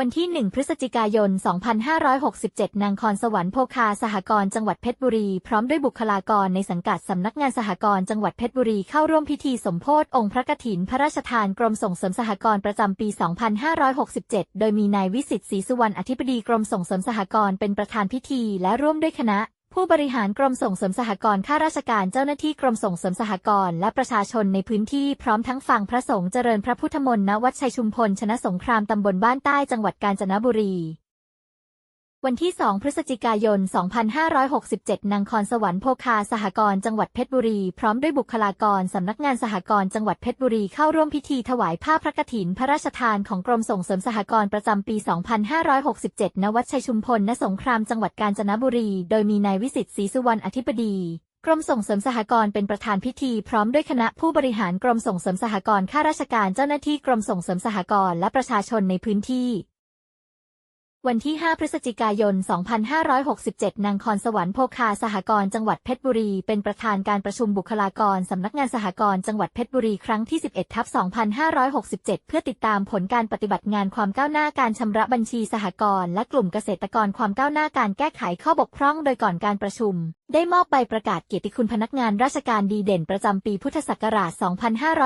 วันที่ 1 พฤศจิกายน 2567 นางคอนสวรรค์โพคาสหกรณ์จังหวัดเพชรบุรี พร้อมด้วยบุคลากรในสังกัดสำนักงานสหกรณ์จังหวัดเพชรบุรีเข้าร่วมพิธีสมโพธิองค์พระกฐินพระราชทานกรมส่งเสริมสหกรณ์ประจำปี 2567 โดยมีนายวิสิทธิ์ศรีสุวรรณอธิบดีกรมส่งเสริมสหกรณ์เป็นประธานพิธีและร่วมด้วยคณะ ผู้บริหารกรมส่งเสริมสหกรณ์ข้าราชการเจ้าหน้าที่กรมส่งเสริมสหกรณ์และประชาชนในพื้นที่พร้อมทั้งฟังพระสงฆ์เจริญพระพุทธมนต์ณวัดชัยชุมพลชนะสงครามตำบลบ้านใต้จังหวัดกาญจนบุรี วันที่ 2 พฤศจิกายน 2567 นางคอนสวรรค์โพคาสหกรณ์จังหวัดเพชรบุรี พร้อมด้วยบุคลากรสำนักงานสหกรณ์จังหวัดเพชรบุรีเข้าร่วมพิธีถวายผ้าพระกฐินพระราชทานของกรมส่งเสริมสหกรณ์ประจำปี 2567 ณ วัดชัยชุมพล ณ สงครามจังหวัดกาญจนบุรี โดยมีนายวิสิทธิ์ศรีสุวรรณอธิบดีกรมส่งเสริมสหกรณ์เป็นประธานพิธีพร้อมด้วยคณะผู้บริหารกรมส่งเสริมสหกรณ์ข้าราชการเจ้าหน้าที่กรมส่งเสริมสหกรณ์และประชาชนในพื้นที่ วันที่ 5 พฤศจิกายน 2567 นางคอนสวรรค์โพคาสหกรณ์จังหวัดเพชรบุรี เป็นประธานการประชุมบุคลากรสำนักงานสหกรณ์จังหวัดเพชรบุรีครั้งที่ 11 ทับ 2567 เพื่อติดตามผลการปฏิบัติงานความก้าวหน้าการชำระบัญชีสหกรณ์และกลุ่มเกษตรกรความก้าวหน้าการแก้ไขข้อบกพร่องโดยก่อนการประชุม ได้มอบใบประกาศเกียรติคุณพนักงานราชการดีเด่นประจำปีพุทธศักราช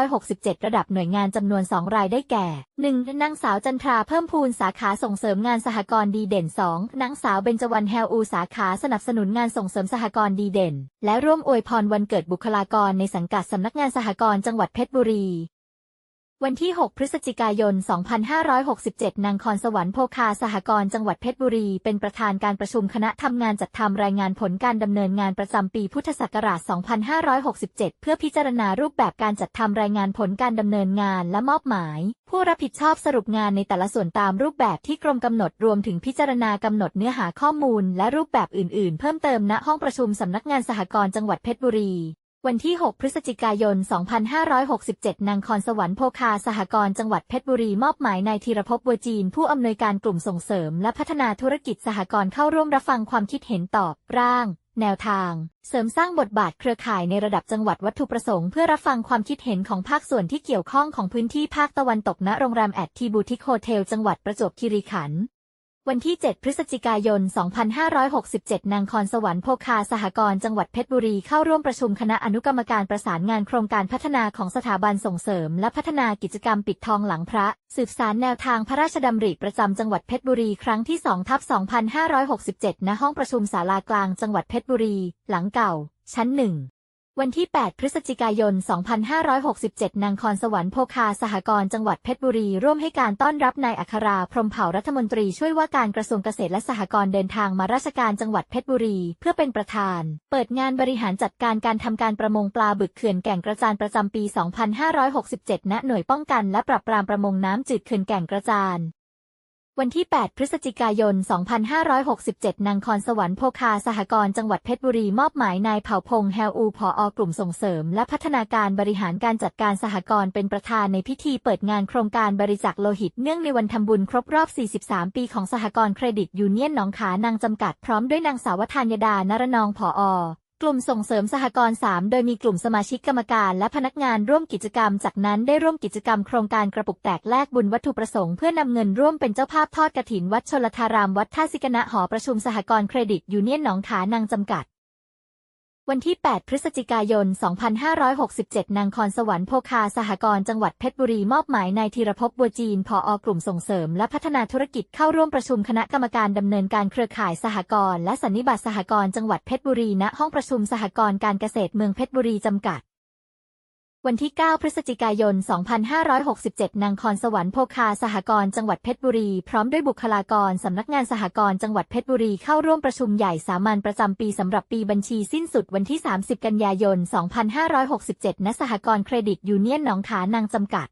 2567 ระดับหน่วยงานจำนวน 2 รายได้แก่ 1. นางสาวจันทราเพิ่มพูนสาขาส่งเสริมงานสหกรณ์ดีเด่น 2. นางสาวเบญจวรรณแฮวอูสาขาสนับสนุนงานส่งเสริมสหกรณ์ดีเด่น และร่วมอวยพรวันเกิดบุคลากรในสังกัดสำนักงานสหกรณ์จังหวัดเพชรบุรี วันที่ 6 พฤศจิกายน 2567 นางคอนสวรรค์โพคาสหกรณ์จังหวัดเพชรบุรี เป็นประธานการประชุมคณะทำงานจัดทำรายงานผลการดำเนินงานประจำปีพุทธศักราช 2567 เพื่อพิจารณารูปแบบการจัดทำรายงานผลการดำเนินงานและมอบหมาย ผู้รับผิดชอบสรุปงานในแต่ละส่วนตามรูปแบบที่กรมกำหนดรวมถึงพิจารณากำหนดเนื้อหาข้อมูล และรูปแบบอื่น ๆ เพิ่มเติมณห้องประชุมสำนักงานสหกรณ์จังหวัดเพชรบุรี วันที่ 6 พฤศจิกายน 2567 นางคอนสวรรค์โพคา สหกรณ์จังหวัดเพชรบุรีมอบหมายนายธีรภพบัวจีน ผู้อำนวยการกลุ่มส่งเสริม และพัฒนาธุรกิจสหกรณ์เข้าร่วมรับฟังความคิดเห็นตอบ ร่าง แนวทาง เสริมสร้างบทบาทเครือข่ายในระดับจังหวัดวัตถุประสงค์เพื่อรับฟังความคิดเห็นของภาคส่วนที่เกี่ยวข้องของพื้นที่ภาคตะวันตกณโรงแรมแอดทีบูติคโฮเทลจังหวัดประจวบคีรีขันธ์ วันที่ 7 พฤศจิกายน 2567 นางคอนสวรรค์โพคาสหกรณ์จังหวัดเพชรบุรีเข้าร่วมประชุมคณะอนุกรรมการประสานงานโครงการพัฒนาของสถาบันส่งเสริม และพัฒนากิจกรรมปิดทองหลังพระ สืบสารแนวทางพระราชดำริประจำจังหวัดเพชรบุรีครั้งที่2ทับ2567 ณ ห้องประชุมศาลากลางจังหวัดเพชรบุรี หลังเก่า ชั้นหนึ่ง วันที่ 8 พฤศจิกายน 2567 นางคอนสวรรค์โพคาสหกรณ์จังหวัดเพชรบุรี ร่วมให้การต้อนรับนายอัครา พรมเผ่ารัฐมนตรีช่วยว่าการกระทรวงเกษตรและสหกรณ์เดินทางมาราชการจังหวัดเพชรบุรี เพื่อเป็นประธาน เปิดงานบริหารจัดการการทำการประมงปลาบึกเขื่อนแก่งกระจานประจำปี 2567 ณ หน่วยป้องกันและปราบปรามประมงน้ำจืดเขื่อนแก่งกระจาน วันที่ 8 พฤศจิกายน 2567 นางคอนสวรรค์โพคาสหกรณ์จังหวัดเพชรบุรีมอบหมายนายเผ่าพงษ์แฮวอูผออกลุ่มส่งเสริม และพัฒนาการบริหารการจัดการสหกรณ์เป็นประธานในพิธีเปิดงานโครงการบริจาคโลหิตเนื่องในวันทำบุญครบรอบ 43 ปีของสหกรณ์เครดิตยูเนียนหนองขานางจำกัดพร้อมด้วยนางสาวธานยดานรนองผอ กลุ่มส่งเสริมสหกรณ์3โดยมีกลุ่มสมาชิกกรรมการและพนักงานร่วมกิจกรรม จากนั้นได้ร่วมกิจกรรมโครงการกระปุกแตกแลกบุญวัตถุประสงค์เพื่อนำเงินร่วมเป็นเจ้าภาพทอดกระถินวัดชลธารามวัดท่าสิกณะหอประชุมสหกรณ์เครดิตยูเนียนหนองขานางจำกัด วันที่ 8 พฤศจิกายน 2567 นางคอนสวรรค์โพคาสหกรณ์จังหวัดเพชรบุรีมอบหมายนายธีรภพบัวจีนผออกลุ่มส่งเสริม และพัฒนาธุรกิจเข้าร่วมประชุมคณะกรรมการดำเนินการเครือข่ายสหกรณ์และสันนิบาตสหกรณ์จังหวัดเพชรบุรีณห้องประชุมสหกรณ์การเกษตรเมืองเพชรบุรีจำกัด วันที่ 9 พฤศจิกายน 2567 นางคอนสวรรค์โพคาสหกรณ์จังหวัดเพชรบุรี พร้อมด้วยบุคลากร สำนักงานสหกรณ์จังหวัดเพชรบุรีเข้าร่วมประชุมใหญ่สามัญประจำปีสำหรับปีบัญชีสิ้นสุดวันที่ 30 กันยายน 2567 ณ สหกรณ์เครดิตยูเนียนหนองขานางจำกัด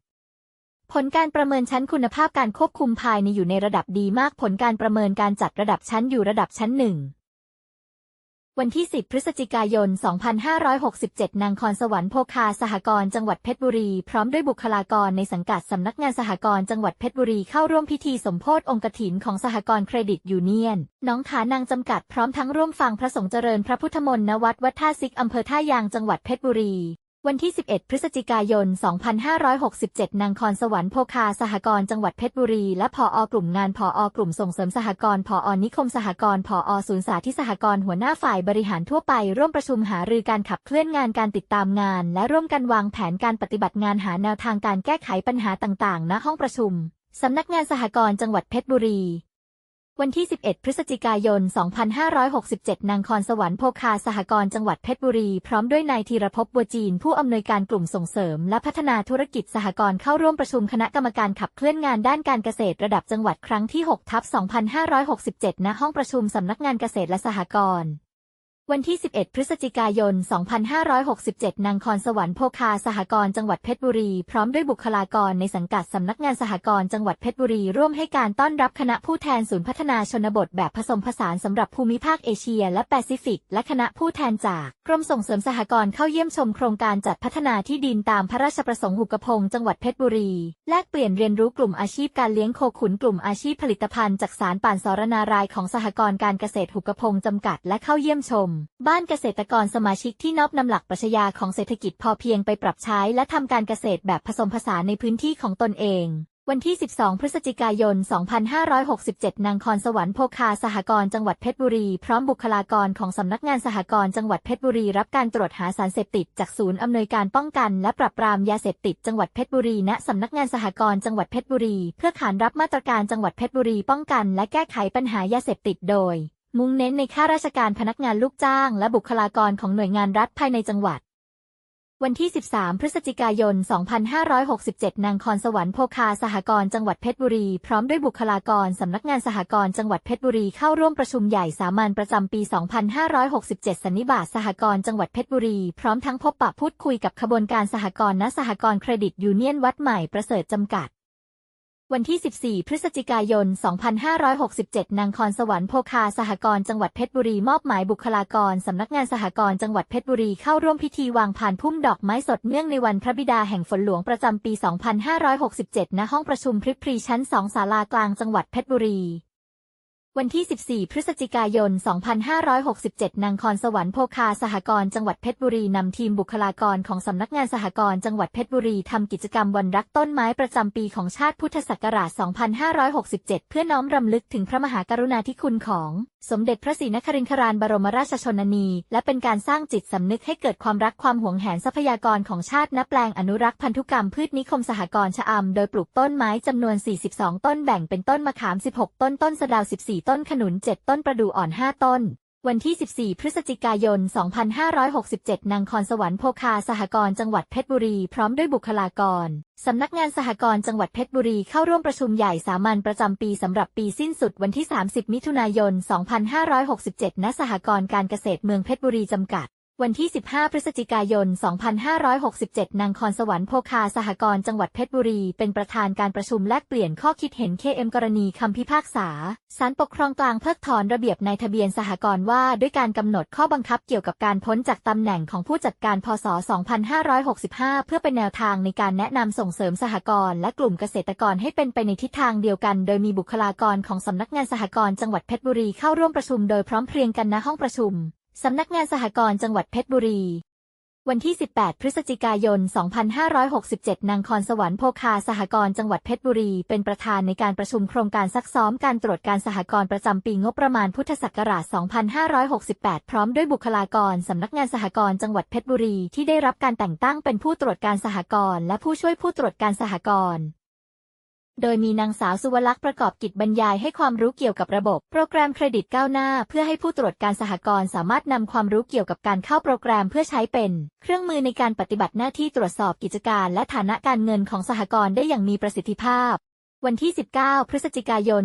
ผลการประเมินชั้นคุณภาพการควบคุมภายในอยู่ในระดับดีมากผลการประเมินการจัดระดับชั้นอยู่ระดับชั้นหนึ่ง วันที่ 10 พฤศจิกายน 2567 นางคอนสวรรค์โพคาสหกรณ์จังหวัดเพชรบุรี พร้อมด้วยบุคลากรในสังกัดสำนักงานสหกรณ์จังหวัดเพชรบุรีเข้าร่วมพิธีสมโพธิองค์กฐินของสหกรณ์เครดิตยูเนียน น้องขานางจำกัดพร้อมทั้งร่วมฟังพระสงฆ์เจริญพระพุทธมนต์ณวัดวัดท่าซิกอำเภอท่ายางจังหวัดเพชรบุรี วันที่ 11 พฤศจิกายน 2567 นางคอนสวรรค์โพคาสหกรณ์จังหวัดเพชรบุรี และผออกลุ่มงานผออกลุ่มส่งเสริมสหกรณ์ผอนิคมสหกรณ์ผอศูนย์สาธิตสหกรณ์หัวหน้าฝ่ายบริหารทั่วไป ร่วมประชุมหารือการขับเคลื่อนงานการติดตามงาน และร่วมกันวางแผนการปฏิบัติงานหาแนวทางการแก้ไขปัญหาต่างๆ ณ ห้องประชุม สำนักงานสหกรณ์จังหวัดเพชรบุรี วันที่ 11 พฤศจิกายน 2567 นางคอนสวรรค์โพคาสหกรณ์จังหวัดเพชรบุรี พร้อมด้วยนายธีรภพบัวจีน ผู้อำนวยการกลุ่มส่งเสริม และพัฒนาธุรกิจสหกรณ์เข้าร่วมประชุมคณะกรรมการขับเคลื่อนงานด้านการเกษตรระดับจังหวัดครั้งที่ 6 ทับ 2567 ณ ห้องประชุมสำนักงานเกษตรและสหกรณ์ วันที่ 11 พฤศจิกายน 2567 นางคอนสวรรค์โพคาสหกรณ์จังหวัดเพชรบุรี พร้อมด้วยบุคลากรในสังกัดสำนักงานสหกรณ์จังหวัดเพชรบุรี ร่วมให้การต้อนรับคณะผู้แทนศูนย์พัฒนาชนบทแบบผสมผสานสำหรับภูมิภาคเอเชีย และแปซิฟิก และคณะผู้แทนจากกรมส่งเสริมสหกรณ์เข้าเยี่ยมชมโครงการจัดพัฒนาที่ดินตามพระราชประสงค์หุกพงศ์จังหวัดเพชรบุรี แลกเปลี่ยนเรียนรู้กลุ่มอาชีพการเลี้ยงโคขุนกลุ่มอาชีพผลิตภัณฑ์จากสารป่านสรนารายของสหกรณ์การเกษตรหุกพงศ์จำกัด และเข้าเยี่ยมชมบ้านเกษตรกรสมาชิกที่นอบนำหลักปรัชญาของเศรษฐกิจพอเพียงไปปรับใช้และทำการเกษตรแบบผสมผสานในพื้นที่ของตนเอง วันที่ 12 พฤศจิกายน 2567 นางคอนสวรรค์โพคาสหกรณ์จังหวัดเพชรบุรี พร้อมบุคลากรของสำนักงานสหกรณ์จังหวัดเพชรบุรีรับการตรวจหาสารเสพติดจากศูนย์อำนวยการป้องกัน และปราบปรามยาเสพติดจังหวัดเพชรบุรีณสำนักงานสหกรณ์จังหวัดเพชรบุรี เพื่อขานรับมาตรการจังหวัดเพชรบุรีป้องกัน และแก้ไขปัญหายาเสพติดโดย มุ่งเน้นในข้าราชการพนักงานลูกจ้าง และบุคลากรของหน่วยงานรัฐภายในจังหวัด วันที่ 13 พฤศจิกายน 2567 นางคอนสวรรค์โพคาสหกรณ์จังหวัดเพชรบุรี พร้อมด้วยบุคลากรสำนักงานสหกรณ์จังหวัดเพชรบุรีเข้าร่วมประชุมใหญ่สามัญประจำปี 2567 สันนิบาตสหกรณ์จังหวัดเพชรบุรี พร้อมทั้งพบปะพูดคุยกับขบวนการสหกรณ์ณสหกรณ์เครดิตยูเนียนวัดใหม่ประเสริฐจำกัด วันที่ 14 พฤศจิกายน 2567 นางคอนสวรรค์โพคาสหกรณ์จังหวัดเพชรบุรีมอบหมายบุคลากรสำนักงานสหกรณ์จังหวัดเพชรบุรีเข้าร่วมพิธีวางผ่านพุ่มดอกไม้สดเนื่องในวันพระบิดาแห่งฝนหลวงประจำปี 2567 ณ ห้องประชุมพริพรีชั้น 2 ศาลากลางจังหวัดเพชรบุรี วันที่ 14 พฤศจิกายน 2567 นางคอนสวรรค์โพคาสหกรณ์จังหวัดเพชรบุรีนำทีมบุคลากรของสำนักงานสหกรณ์จังหวัดเพชรบุรีทำกิจกรรมวันรักต้นไม้ประจำปีของชาติพุทธศักราช 2567 เพื่อน้อมรำลึกถึงพระมหากรุณาธิคุณของ สมเด็จพระศรีนครินทราบรมราชชนนี และเป็นการสร้างจิตสำนึกให้เกิดความรักความหวงแหนทรัพยากรของชาติณแปลงอนุรักษ์พันธุกรรมพืชนิคมสหกรณ์ชะอำโดยปลูกต้นไม้จำนวน 42 ต้นแบ่งเป็นต้นมะขาม 16 ต้นต้นสะดาว 14ต้นขนุน 7 ต้นประดู่อ่อน 5 ต้น วันที่ 14 พฤศจิกายน 2567 นางคอนสวรรค์โพคาสหกรณ์จังหวัดเพชรบุรี พร้อมด้วยบุคลากร สำนักงานสหกรณ์จังหวัดเพชรบุรีเข้าร่วมประชุมใหญ่สามัญประจำปีสำหรับปีสิ้นสุดวันที่ 30 มิถุนายน 2567 ณ สหกรณ์การเกษตรเมืองเพชรบุรีจำกัด วันที่ 15 พฤศจิกายน 2567 นางคอนสวรรค์โพคาสหกรณ์จังหวัดเพชรบุรี เป็นประธานการประชุมแลกเปลี่ยนข้อคิดเห็น KM กรณีคำพิพากษาศาลปกครองกลางเพิกถอนระเบียบในทะเบียนสหกรณ์ว่า ด้วยการกำหนดข้อบังคับเกี่ยวกับการพ้นจากตำแหน่งของผู้จัดการพศ 2565 เพื่อเป็นแนวทางในการแนะนำส่งเสริมสหกรณ์และกลุ่มเกษตรกรให้เป็นไปในทิศทางเดียวกัน โดยมีบุคลากรของสำนักงานสหกรณ์จังหวัดเพชรบุรีเข้าร่วมประชุมโดยพร้อมเพรียงกันณห้องประชุม สำนักงานสหกรณ์จังหวัดเพชรบุรี วันที่ 18 พฤศจิกายน 2567 นางคอนสวรรค์โพคาสหกรณ์จังหวัดเพชรบุรี เป็นประธานในการประชุมโครงการซักซ้อมการตรวจการสหกรณ์ประจำปีงบประมาณพุทธศักราช 2568 พร้อมด้วยบุคลากรสำนักงานสหกรณ์จังหวัดเพชรบุรีที่ได้รับการแต่งตั้งเป็นผู้ตรวจการสหกรณ์และผู้ช่วยผู้ตรวจการสหกรณ์ โดยมีนางสาวสุวลักษณ์ประกอบกิจบรรยายให้ความรู้เกี่ยวกับระบบ โปรแกรมเครดิตก้าวหน้า เพื่อให้ผู้ตรวจการสหกรณ์สามารถนำความรู้เกี่ยวกับการเข้าโปรแกรมเพื่อใช้เป็น เครื่องมือในการปฏิบัติหน้าที่ตรวจสอบกิจการ และฐานะการเงินของสหกรณ์ได้อย่างมีประสิทธิภาพ วันที่ 19 พฤศจิกายน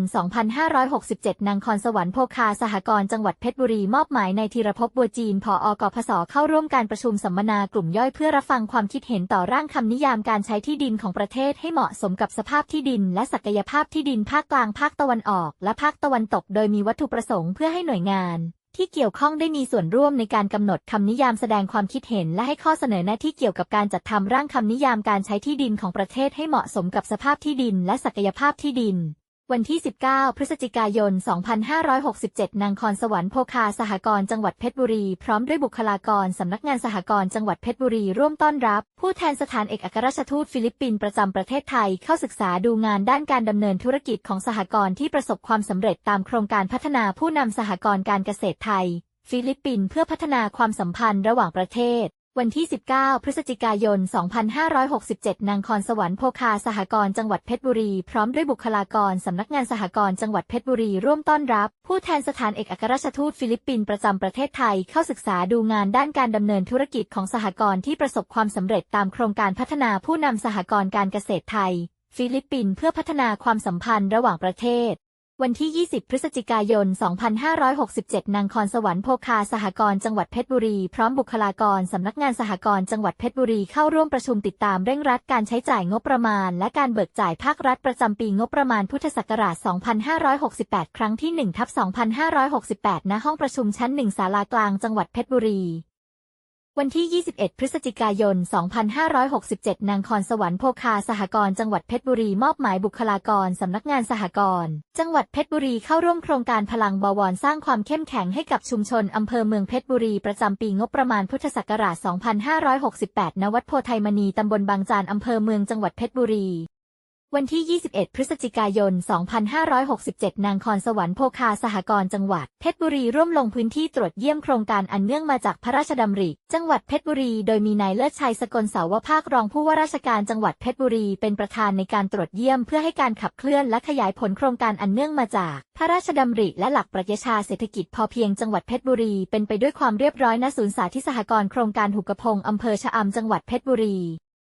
2567 นางคอนสวรรค์โพคาสหกรณ์จังหวัดเพชรบุรี มอบหมายในธีรภพบัวจีนผออกพศเข้าร่วมการประชุมสัมมนากลุ่มย่อยเพื่อรับฟังความคิดเห็นต่อร่างคำนิยามการใช้ที่ดินของประเทศให้เหมาะสมกับสภาพที่ดิน และศักยภาพที่ดินภาคกลางภาคตะวันออก และภาคตะวันตก โดยมีวัตถุประสงค์เพื่อให้หน่วยงาน ที่เกี่ยวข้องได้มีส่วนร่วมในการกำหนดคำนิยามแสดงความคิดเห็น และให้ข้อเสนอแนะที่เกี่ยวกับการจัดทำร่างคำนิยามการใช้ที่ดินของประเทศให้เหมาะสมกับสภาพที่ดิน และศักยภาพที่ดิน วันที่ 19 พฤศจิกายน 2567 นางคอนสวรรค์โพคาสหกรณ์จังหวัดเพชรบุรี พร้อมด้วยบุคลากรสำนักงานสหกรณ์จังหวัดเพชรบุรีร่วมต้อนรับ ผู้แทนสถานเอกอัครราชทูตฟิลิปปินส์ประจำประเทศไทยเข้าศึกษาดูงานด้านการดำเนินธุรกิจของสหกรณ์ที่ประสบความสำเร็จตามโครงการพัฒนาผู้นำสหกรณ์การเกษตรไทย ฟิลิปปินส์เพื่อพัฒนาความสัมพันธ์ระหว่างประเทศ วันที่ 19 พฤศจิกายน 2567 นางคอนสวรรค์โพคาสหกรณ์จังหวัดเพชรบุรี พร้อมด้วยบุคลากรสำนักงานสหกรณ์จังหวัดเพชรบุรี ร่วมต้อนรับ ผู้แทนสถานเอกอัครราชทูตฟิลิปปินส์ประจำประเทศไทยเข้าศึกษาดูงานด้านการดำเนินธุรกิจของสหกรณ์ที่ประสบความสำเร็จตามโครงการพัฒนาผู้นำสหกรณ์การเกษตรไทย ฟิลิปปินส์เพื่อพัฒนาความสัมพันธ์ระหว่างประเทศ วันที่ 20 พฤศจิกายน 2567 นางคอนสวรรค์โพคาสหกรณ์จังหวัดเพชรบุรี พร้อมบุคลากรสำนักงานสหกรณ์จังหวัดเพชรบุรีเข้าร่วมประชุมติดตามเร่งรัดการใช้จ่ายงบประมาณ และการเบิกจ่ายภาครัฐประจำปีงบประมาณพุทธศักราช 2568 ครั้งที่1ทับ2568 ณ ห้องประชุมชั้น 1 ศาลากลางจังหวัดเพชรบุรี วันที่ 21 พฤศจิกายน 2567 นางคอนสวรรค์โพคาสหกรณ์จังหวัดเพชรบุรีมอบหมายบุคลากรสำนักงานสหกรณ์จังหวัดเพชรบุรีเข้าร่วมโครงการพลังบวรสร้างความเข้มแข็งให้กับชุมชนอำเภอเมืองเพชรบุรีประจำปีงบประมาณพุทธศักราช 2568 ณ วัดโพไทยมณีตำบลบางจานอำเภอเมืองจังหวัดเพชรบุรี วันที่ 21 พฤศจิกายน 2567 นางคอนสวรรค์โพคาสหกรณ์จังหวัดเพชรบุรีร่วมลงพื้นที่ตรวจเยี่ยมโครงการอันเนื่องมาจากพระราชดำริ จังหวัดเพชรบุรีโดยมีนายเลิศชัยสกลเสาวภาครองผู้ว่าราชการจังหวัดเพชรบุรีเป็นประธานในการตรวจเยี่ยมเพื่อให้การขับเคลื่อนและขยายผลโครงการอันเนื่องมาจาก พระราชดำริและหลักปรัชญาเศรษฐกิจพอเพียงจังหวัดเพชรบุรีเป็นไปด้วยความเรียบร้อยณศูนย์สาธิตสหกรณ์โครงการหุกกระพงอำเภอชะอำจังหวัดเพชรบุรี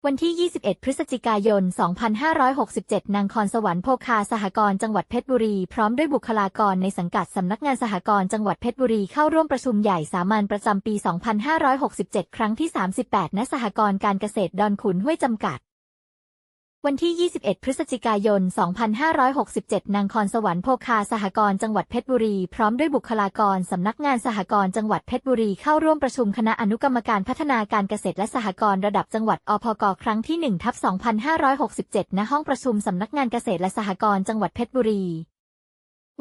วันที่ 21 พฤศจิกายน 2567 นางคอนสวรรค์โพคาสหกรณ์จังหวัดเพชรบุรี พร้อมด้วยบุคลากรในสังกัดสำนักงานสหกรณ์จังหวัดเพชรบุรีเข้าร่วมประชุมใหญ่สามัญประจำปี 2567 ครั้งที่ 38 ณ สหกรณ์การเกษตรดอนขุนห้วยจำกัด วันที่ 21 พฤศจิกายน 2567 นางคอนสวรรค์โพคาสหกรณ์จังหวัดเพชรบุรี พร้อมด้วยบุคลากรสำนักงานสหกรณ์จังหวัดเพชรบุรีเข้าร่วมประชุมคณะอนุกรรมการพัฒนาการเกษตรและสหกรณ์ระดับจังหวัดอพกครั้งที่1ทับ2567 ณ ห้องประชุมสำนักงานเกษตรและสหกรณ์จังหวัดเพชรบุรี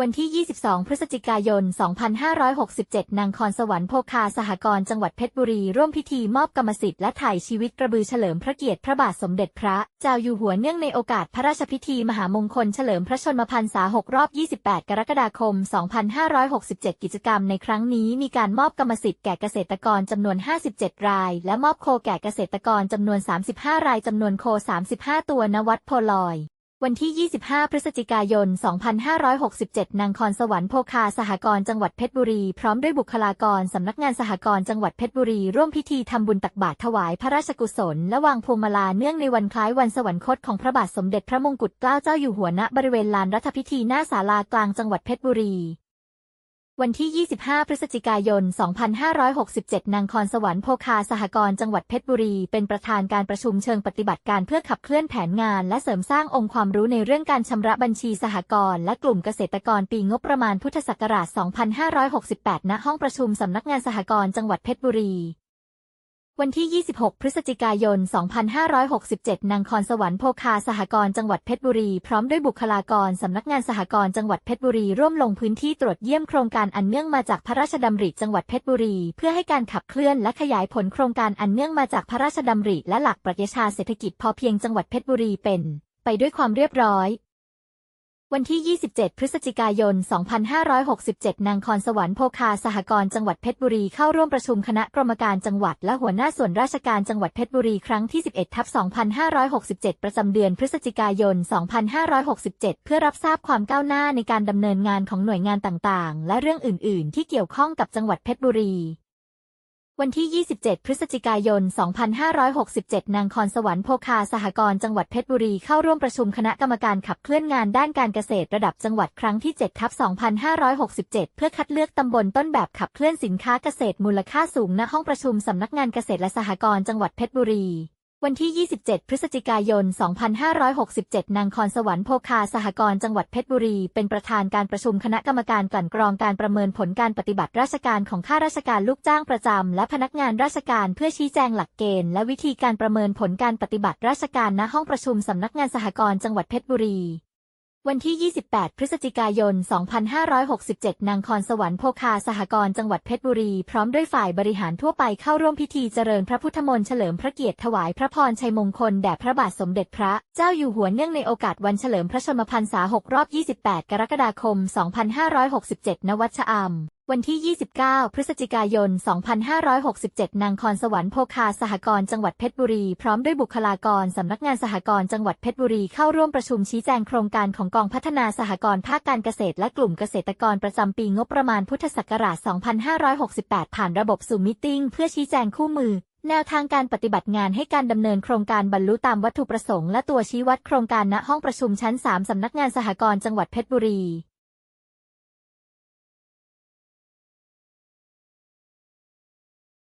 วันที่ 22 พฤศจิกายน 2567 นางคอนสวรรค์โพคาสหกรณ์จังหวัดเพชรบุรี ร่วมพิธีมอบกรรมสิทธิ์และถ่ายชีวิตกระบือเฉลิมพระเกียรติพระบาทสมเด็จพระ เจ้าอยู่หัวเนื่องในโอกาสพระราชพิธีมหามงคลเฉลิมพระชนมพรรษา 6 รอบ 28 กรกฎาคม 2567 กิจกรรมในครั้งนี้มีการมอบกรรมสิทธิ์แก่เกษตรกรจำนวน 57 ราย และมอบโคแก่เกษตรกรจำนวน 35 รายจำนวนโค 35 ตัวณวัดโพลอย วันที่ 25 พฤศจิกายน 2567 นางคอนสวรรค์โพคาสหกรณ์จังหวัดเพชรบุรี พร้อมด้วยบุคลากรสำนักงานสหกรณ์จังหวัดเพชรบุรี ร่วมพิธีทำบุญตักบาตรถวายพระราชกุศล และวางพวงมาลาเนื่องในวันคล้ายวันสวรรคตของพระบาทสมเด็จพระมงกุฎเกล้าเจ้าอยู่หัวณบริเวณลานรัฐพิธีหน้าศาลากลางจังหวัดเพชรบุรี วันที่ 25 พฤศจิกายน 2567 นางคอนสวรรค์โพคาสหกรณ์จังหวัดเพชรบุรี เป็นประธานการประชุมเชิงปฏิบัติการเพื่อขับเคลื่อนแผนงาน และเสริมสร้างองค์ความรู้ในเรื่องการชำระบัญชีสหกรณ์และกลุ่มเกษตรกรปีงบประมาณพุทธศักราช 2568 ณ ห้องประชุมสำนักงานสหกรณ์จังหวัดเพชรบุรี วันที่ 26 พฤศจิกายน 2567 นางคอนสวรรค์โพคาสหกรณ์จังหวัดเพชรบุรี พร้อมด้วยบุคลากรสำนักงานสหกรณ์จังหวัดเพชรบุรี ร่วมลงพื้นที่ตรวจเยี่ยมโครงการอันเนื่องมาจากพระราชดำริจังหวัดเพชรบุรี เพื่อให้การขับเคลื่อนและขยายผลโครงการอันเนื่องมาจากพระราชดำริและหลักปรัชญาเศรษฐกิจพอเพียงจังหวัดเพชรบุรีเป็น ไปด้วยความเรียบร้อย วันที่ 27 พฤศจิกายน 2567 นางคอนสวรรค์โพคาสหกรณ์จังหวัดเพชรบุรีเข้าร่วมประชุมคณะกรรมการจังหวัดและหัวหน้าส่วนราชการจังหวัดเพชรบุรีครั้งที่ 11 ทับ 2567 ประจำเดือนพฤศจิกายน 2567 เพื่อรับทราบความก้าวหน้าในการดำเนินงานของหน่วยงานต่างๆ และเรื่องอื่น ๆ ที่เกี่ยวข้องกับจังหวัดเพชรบุรี วันที่ 27 พฤศจิกายน 2567 นางคอนสวรรค์โพคาสหกรณ์จังหวัดเพชรบุรีเข้าร่วมประชุมคณะกรรมการขับเคลื่อนงานด้านการเกษตรระดับจังหวัดครั้งที่ 7 ทับ 2567 เพื่อคัดเลือกตำบลต้นแบบขับเคลื่อนสินค้าเกษตรมูลค่าสูงณห้องประชุมสำนักงานเกษตรและสหกรณ์จังหวัดเพชรบุรี วันที่ 27 พฤศจิกายน 2567 นางคอนสวรรค์โพคาสหกรณ์จังหวัดเพชรบุรี เป็นประธานการประชุมคณะกรรมการกลั่นกรองการประเมินผลการปฏิบัติราชการของข้าราชการลูกจ้างประจำและพนักงานราชการเพื่อชี้แจงหลักเกณฑ์และวิธีการประเมินผลการปฏิบัติราชการณห้องประชุมสำนักงานสหกรณ์จังหวัดเพชรบุรี วันที่ 28 พฤศจิกายน 2567 นางคอนสวรรค์โพคาสหกรณ์จังหวัดเพชรบุรี พร้อมด้วยฝ่ายบริหารทั่วไปเข้าร่วมพิธีเจริญพระพุทธมนต์เฉลิมพระเกียรติถวายพระพรชัยมงคลแด่พระบาทสมเด็จพระ เจ้าอยู่หัวเนื่องในโอกาสวันเฉลิมพระชนมพรรษา 6 รอบ 28 กรกฎาคม 2567 ณ วัดชะอำ วันที่ 29 พฤศจิกายน 2567 นางคอนสวรรค์โภคาสหกรณ์จังหวัดเพชรบุรี พร้อมด้วยบุคลากรสำนักงานสหกรณ์จังหวัดเพชรบุรีเข้าร่วมประชุมชี้แจงโครงการของกองพัฒนาสหกรณ์ภาคการเกษตรและกลุ่มเกษตรกรประจำปีงบประมาณพุทธศักราช 2568 ผ่านระบบซูมมิ팅เพื่อชี้แจงคู่มือแนวทางการปฏิบัติงานให้การดำเนินโครงการบรรลุตามวัตถุประสงค์และตัวชี้วัดโครงการณห้องประชุมชั้น 3สำนักงานสหกรณ์จังหวัดเพชรบุรี